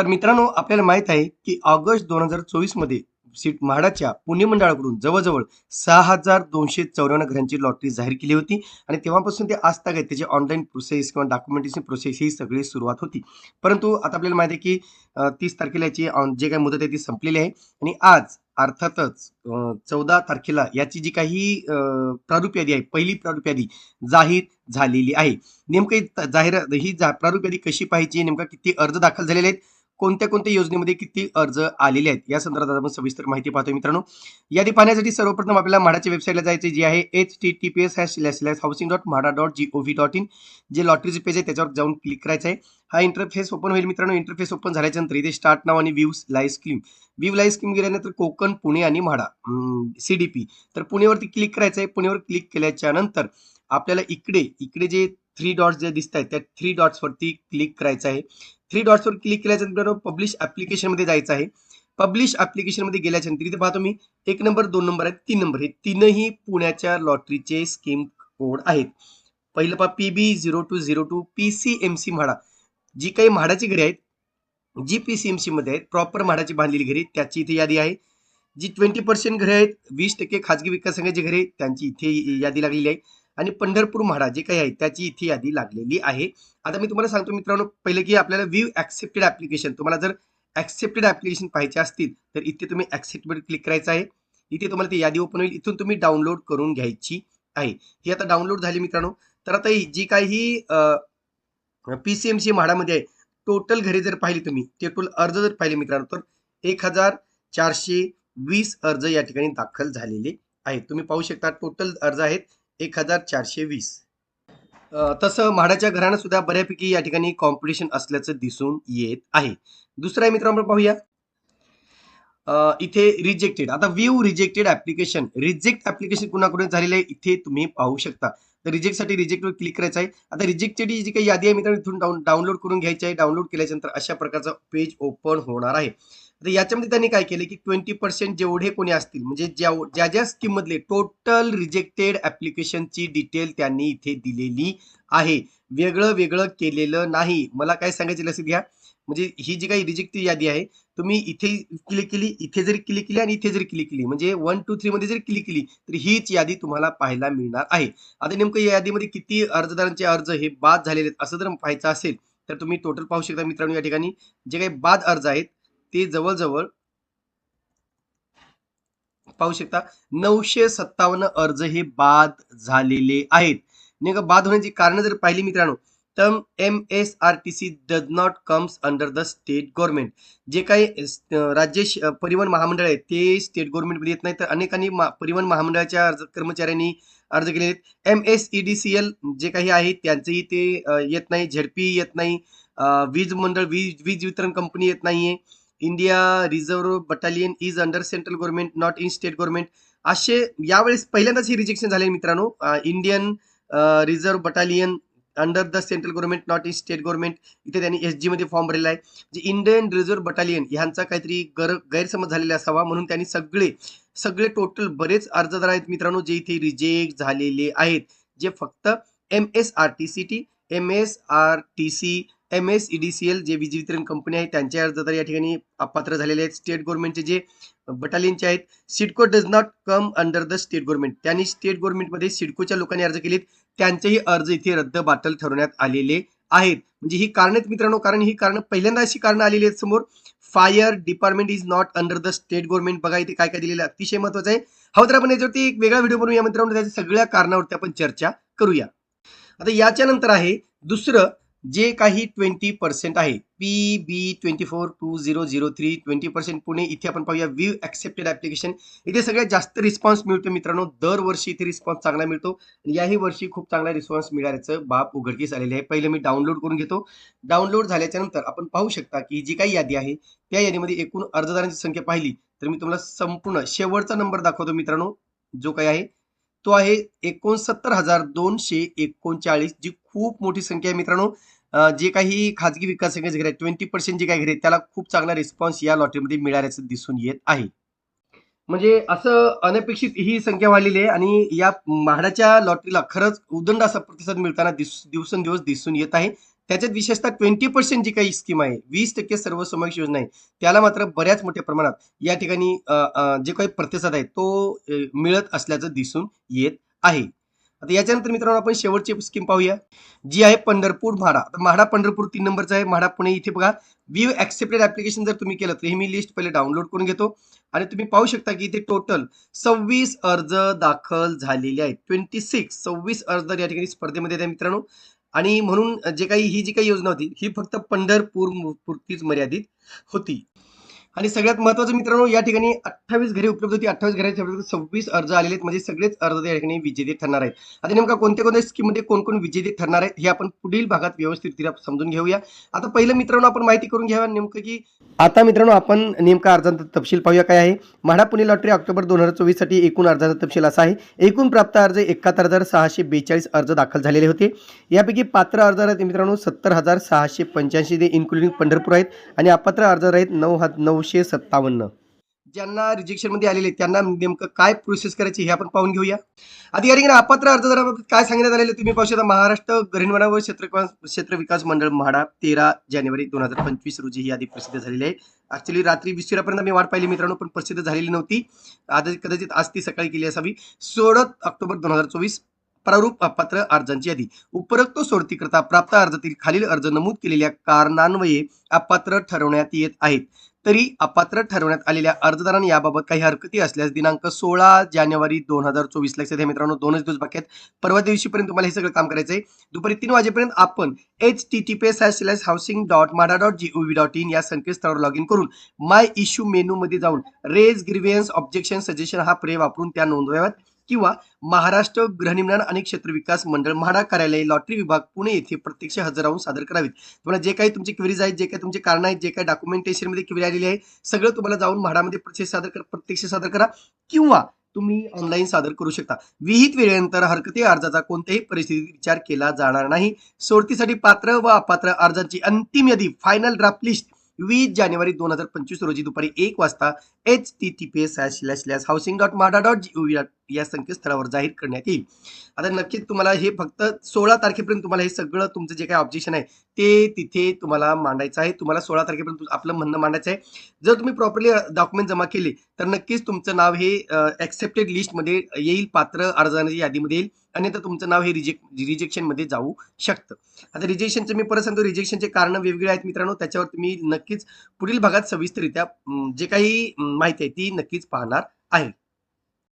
तर मित्रांनो आपल्याला माहीत आहे की ऑगस्ट दोन हजार चोवीसमध्ये सीट म्हाडाच्या पुणे मंडळाकडून जवळजवळ सहा हजार दोनशे चौऱ्याण्णव घरांची लॉटरी जाहीर केली होती. आणि तेव्हापासून ते आज तक आहे त्याची ऑनलाईन प्रोसेस किंवा डॉक्युमेंटेशन प्रोसेस ही सगळी सुरुवात होती. परंतु आता आपल्याला माहिती आहे की तीस तारखेला याची ऑन- जे काही मुदत आहे ती संपलेली आहे. आणि आज अर्थातच चौदा तारखेला याची जी काही प्रारूप यादी आहे पहिली प्रारूप यादी जाहीर झालेली आहे. नेमकं जाहीर जाहिरात ही जा- प्रारूप यादी कशी पाहिजे नेमका किती अर्ज दाखल झालेले आहेत? कोणत्या कोणत्या योजनेमध्ये किती अर्ज आलेले आहेत? या संदर्भात आपण सविस्तर माहिती पाहतो मित्रांनो. यादी पाहण्यासाठी सर्वप्रथम आपल्याला म्हाडाच्या वेबसाईटला जायचे जे आहे H T T P S hash slash housing dot MHADA dot G O V dot in जे लॉटरीचे पेज आहे त्याच्यावर जाऊन क्लिक करायचं आहे. हा इंटरफेस ओपन होईल मित्रांनो. इंटरफेस ओपन झाल्याच्यानंतर इथे स्टार्ट नाव आणि views live scheme view live scheme गेल्यानंतर कोकण पुणे आणि म्हाडा सी डी पी तर पुणेवरती क्लिक करायचं आहे. पुणेवर क्लिक केल्याच्यानंतर आपल्याला इकडे इकडे जे थ्री डॉट्स जे दिसत आहेत त्या थ्री डॉट्सवरती क्लिक करायचं आहे. थ्री डॉट्सवर क्लिक केल्याच्यानंतर पब्लिशमध्ये जायचं आहे. पब्लिशमध्ये गेल्याच्यानंतर इथे पाहतो मी एक नंबर दोन नंबर आहेत तीन नंबर हे तीनही पुण्याच्या लॉटरीचे स्कीम कोड आहेत. पहिलं पहा P B zero two zero two P C M C MHADA. जी काही म्हाडाची घरे आहेत जी पी सी एम सीमध्ये आहेत प्रॉपर म्हाडाची बांधलेली घरे त्याची इथे यादी आहे. जी ट्वेंटी पर्सेंट घरे आहेत वीस टक्के खाजगी विकास संघाची घरे त्यांची इथे यादी लागलेली आहे. आणि पंढरपूर म्हाडा जे काही आहे त्याची इथे यादी लागलेली आहे. आता मी तुम्हाला सांगतो मित्रांनो पहिले की आपल्याला व्ह्यू ऍक्सेप्टेड ऍप्लिकेशन तुम्हाला जर ऍक्सेप्टेड ऍप्लिकेशन पाहिजे असतील तर इथे तुम्ही ऍक्सेप्टेड क्लिक करायचं आहे. इथे तुम्हाला ती यादी ओपन होईल. इथून तुम्ही डाउनलोड करून घ्यायची आहे. ही आता डाउनलोड झाली मित्रांनो. तर आता जी काही पीसीएमसी म्हाडामध्ये आहे टोटल घरे जर पाहिली तुम्ही टोटल अर्ज जर पाहिले मित्रांनो तर एक हजार चारशे वीस अर्ज या ठिकाणी दाखल झालेले आहेत. तुम्ही पाहू शकता टोटल अर्ज आहेत. एक हजार चारशे वीस. तसं म्हाडाच्या घरानं सुद्धा बऱ्यापैकी या ठिकाणी कॉम्पिटिशन असल्याचं दिसून येत आहे. दुसरं आहे मित्रांनो पाहूया. इथे रिजेक्टेड आता view rejected application reject application कुणाकडून झालेलं आहे इथे तुम्ही पाहू शकता. तर रिजेक्टसाठी रिजेक्टवर क्लिक करायचं आहे. आता रिजेक्टेड जी काही यादी आहे मित्रांनो इथून डाऊन डाउनलोड करून घ्यायची आहे. डाउनलोड केल्याच्यानंतर अशा प्रकारचं पेज ओपन होणार आहे. आता याच्यामध्ये त्यांनी काय केलं की ट्वेंटी पर्सेंट जेवढे कोणी असतील म्हणजे ज्या ज्या ज्या स्कीममधले टोटल रिजेक्टेड ॲप्लिकेशनची डिटेल त्यांनी इथे दिलेली आहे. वेगळं वेगळं केलेलं नाही. मला काय सांगायचं लक्षात घ्या. म्हणजे ही जी काही रिजेक्ट यादी आहे तुम्ही इथे क्लिक केली इथे जरी क्लिक केली आणि इथे जरी क्लिक केली म्हणजे वन टू थ्री मध्ये जरी क्लिक केली तर हीच यादी तुम्हाला पाहायला मिळणार आहे. आता नेमकं या यादीमध्ये किती अर्जदारांचे अर्ज हे बाद झालेले आहेत असं जर पाहायचं असेल तर तुम्ही टोटल पाहू शकता मित्रांनो या ठिकाणी. जे काही बाद अर्ज आहेत ते जवळजवळ पाहू शकता नऊशे सत्तावन्न अर्ज हे बाद झालेले आहेत. नेमकं बाद होण्याची कारण जर पाहिली मित्रांनो तर M S R T C does not comes under the state government जे काही राज्य परिवहन महामंडळ आहे ते स्टेट गव्हर्नमेंटमध्ये येत नाही. तर अनेकांनी परिवहन महामंडळाच्या अर्ज कर्मचाऱ्यांनी अर्ज केले आहेत. M S E D C L जे काही आहे त्यांचंही ते येत नाही. झेडपी येत नाही. वीज मंडळ वीज वीज वितरण कंपनी येत नाहीये. India reserve battalion is under central government not in state government असे यावेळेस पहिल्यांदाच हे रिजेक्शन झाले मित्रांनो. Indian reserve battalion under the central government not in state government इथे त्यांनी एस जी मध्ये फॉर्म भरलेला आहे. जे इंडियन रिझर्व्ह बटालियन ह्यांचा काहीतरी गर गैरसमज झालेला असावा म्हणून त्यांनी सगळे सगळे टोटल बरेच अर्जदार आहेत मित्रांनो जे इथे रिजेक्ट झालेले आहेत. जे फक्त M S R T C T M S R T C M S E D C L जे वीज वितरण कंपनी आहे त्यांचे अर्जदार या ठिकाणी अपात्र झालेले आहेत. स्टेट गव्हर्नमेंटचे जे बटालियनचे आहेत CIDCO does not come under the state government त्यांनी स्टेट गव्हर्नमेंटमध्ये सिडकोच्या लोकांनी अर्ज केलेत. त्यांचेही अर्ज इथे रद्द बाटल ठरवण्यात आलेले आहेत. म्हणजे ही कारण आहेत मित्रांनो कारण ही कारण पहिल्यांदा अशी कारण आलेली आहेत समोर. Fire department is not under the state government बघा इथे काय काय दिलेलं अतिशय महत्वाचं आहे. हा तर आपण याच्यावरती एक वेगळा व्हिडिओ बनवूया मित्रांनो त्याच्या सगळ्या कारणावरती आपण चर्चा करूया. आता याच्यानंतर आहे दुसरं जे काही ट्वेंटी पर्सेंट आहे P B twenty four two zero zero three twenty percent Pune इथे आपण पाहूया व्यू ॲक्सेप्टेड ॲप्लिकेशन इथे सगळ्यात जास्त रिस्पॉन्स मिळतो मित्रांनो. दरवर्षी इथे रिस्पॉन्स चांगला मिळतो. आणि याही वर्षी खूप चांगला रिस्पॉन्स मिळाल्याचं बाब उघडकीस आलेले आहे. पहिलं मी डाउनलोड करून घेतो. डाउनलोड झाल्याच्यानंतर आपण पाहू शकता की जी काही यादी आहे त्या यादीमध्ये एकूण अर्जदारांची संख्या पाहिली तर मी तुम्हाला संपूर्ण शेवटचा नंबर दाखवतो मित्रांनो जो काही आहे. तो आहे एकोणसत्तर हजार दोनशे एकोणचाळीस जी खूप मोठी संख्या आहे मित्रांनो. जे काही खाजगी विकास संघाचे घरे ट्वेंटी पर्सेंट जे काही घरे त्याला खूप चांगला रिस्पॉन्स या लॉटरीमध्ये मिळाल्याचं दिसून येत आहे. म्हणजे असं अनपेक्षित ही संख्या वाढलेली आहे आणि या म्हाडाच्या लॉटरीला खरंच उदंड असा प्रतिसाद मिळताना दिस दिवसेंदिवस दिसून येत आहे. त्याच्यात विशेषतः ट्वेंटी पर्सेंट जी काही स्कीम आहे वीस टक्के सर्वसमावेश योजना आहे त्याला मात्र बऱ्याच मोठ्या प्रमाणात या ठिकाणी जे काही प्रतिसाद आहे तो मिळत असल्याचं दिसून येत आहे. आता याच्यानंतर मित्रांनो आपण शेवटची स्कीम पाहूया जी आहे पंढरपूर म्हाडा. म्हाडा पंढरपूर तीन नंबरचा आहे. म्हाडा पुणे इथे बघा व्ह्यू ऍक्सेप्टेड ऍप्लिकेशन जर तुम्ही केलं तर हे मी लिस्ट पहिले डाउनलोड करून घेतो. आणि तुम्ही पाहू शकता की इथे टोटल सव्वीस अर्ज दाखल झालेले आहेत. ट्वेंटी सिक्स सव्वीस अर्ज या ठिकाणी स्पर्धेमध्ये मित्रांनो. आणि म्हणून जे काही ही जी काही योजना होती ही फक्त पंढरपूर पुरतीच मर्यादित होती. आणि सगळ्यात महत्वाचं मित्रांनो या ठिकाणी अठ्ठावीस घरे उपलब्ध होती. अठ्ठावीस घराच्या सव्वीस अर्ज आलेले आहेत. म्हणजे सगळेच अर्ज या ठिकाणी विजेते ठरणार आहेत. आता नेमका कोणत्या कोणत्या स्कीममध्ये कोण कोण विजेते ठरणार आहेत हे आपण पुढील भागात व्यवस्थितरित्या समजून घेऊया. आता पहिलं मित्रांनो आपण माहिती करून घ्यावा नेमकं की आता मित्रांनो आपण नेमका अर्जांचा तपशील पाहूया काय आहे. म्हाडा पुणे लॉटरी ऑक्टोबर दोन हजार चोवीससाठी एकूण अर्जाचा तपशील असा आहे. एकूण प्राप्त अर्ज एकाहत्तर हजार सहाशे बेचाळीस अर्ज दाखल झालेले होते. यापैकी पात्र अर्ज आहेत मित्रांनो सत्तर हजार सहाशे पंच्याऐंशी. ते इन्क्लुडिंग पंढरपूर आहेत. आणि अपात्र अर्ज आहेत नऊ हजार नऊशे सत्तावन्न. ज्यांना रिजेक्शनमध्ये आलेले आहेत, त्यांना नेमकं काय प्रोसेस करायची हे आपण पाहून घेऊया. आधी अपात्र अर्जदाराबाबत काय सांगण्यात आलेलं तुम्ही पाहू शकता. महाराष्ट्र गृहिणी व क्षेत्र क्षेत्र विकास मंडळ म्हाडा तेरा जानेवारी दोन हजार पंचवीस रोजी ही यादी प्रसिद्ध झालेली आहे. ऍक्च्युली रात्री विशिरापर्यंत मी वाट पाहिली मित्रांनो पण प्रसिद्ध झालेली नव्हती. आज कदाचित आज ती सकाळी केली असावी. सोळा ऑक्टोबर दोन हजार चोवीस प्रारूप अपात्र अर्जांची यादी. उपरोक्त सोडतीकरता प्राप्त अर्जातील खालील अर्ज नमूद केलेल्या कारणान्वये अपात्र ठरवण्यात येत आहेत. तरी अपात्र ठरवण्यात आलेल्या अर्जदारांनी याबाबत काही हरकती असल्यास दिनांक सोळा जानेवारी दोन हजार चोवीस लक्षात घ्या मित्रांनो दोनच दिवस बाकी आहेत. परवा दिवशीपर्यंत तुम्हाला हे सगळं काम करायचं आहे दुपारी तीन वाजेपर्यंत आपण H T T P slash housing dot MHADA dot G O V dot in या संकेतस्थळावर लॉग इन करून माय इश्यू मेनू मध्ये जाऊन रेज ग्रिव्हियन्स ऑब्जेक्शन सजेशन हा प्रे वापरून त्या नोंदवाव्यात. किंवा महाराष्ट्र गृहनिर्माण आणि क्षेत्र विकास मंडळ म्हाडा कार्यालय लॉटरी विभाग पुणे येथे प्रत्यक्ष हजर राहून सादर करावीत. तुम्हाला जे काही तुमची क्वेरीज आहेत जे काही तुमचे कारण आहेत जे काही डॉक्युमेंटेशनमध्ये क्वेरी आलेली आहे सगळं तुम्हाला जाऊन म्हाडामध्ये प्रत्यक्ष सादर कर प्रत्यक्ष सादर करा किंवा तुम्ही ऑनलाईन सादर करू शकता. विहित वेळेनंतर हरकती अर्जाचा कोणत्याही परिस्थितीत विचार केला जाणार नाही. सोडतीसाठी पात्र व अपात्र अर्जांची अंतिम यादी फायनल ड्राफ्ट लिस्ट वीस जानेवारी दोन हजार पंचवीस रोजी दुपारी एक वाजता H T T P S slash slash housing dot MHADA dot G या संकेतस्थळावर जाहीर करण्यात येईल. आता नक्कीच तुम्हाला हे फक्त सोळा तारखेपर्यंत तुम्हाला हे सगळं तुमचं जे काही ऑब्जेक्शन आहे ते तिथे तुम्हाला मांडायचं आहे. तुम्हाला सोळा तारखेपर्यंत आपलं म्हणणं मांडायचं आहे. जर तुम्ही प्रॉपरली डॉक्युमेंट जमा केले तर नक्कीच तुमचं नाव हे ऍक्सेप्टेड लिस्टमध्ये येईल पात्र अर्जांच्या यादीमध्ये येईल. आणि तर तुमचं नाव हे रिजेक्ट रिजेक्शनमध्ये जाऊ शकतं. आता रिजेक्शनचं मी परत सांगतो. रिजेक्शनचे कारण वेगवेगळे आहेत मित्रांनो. त्याच्यावर तुम्ही नक्कीच पुढील भागात सविस्तरित्या जे काही माहिती आहे ती नक्कीच पाहणार आहे.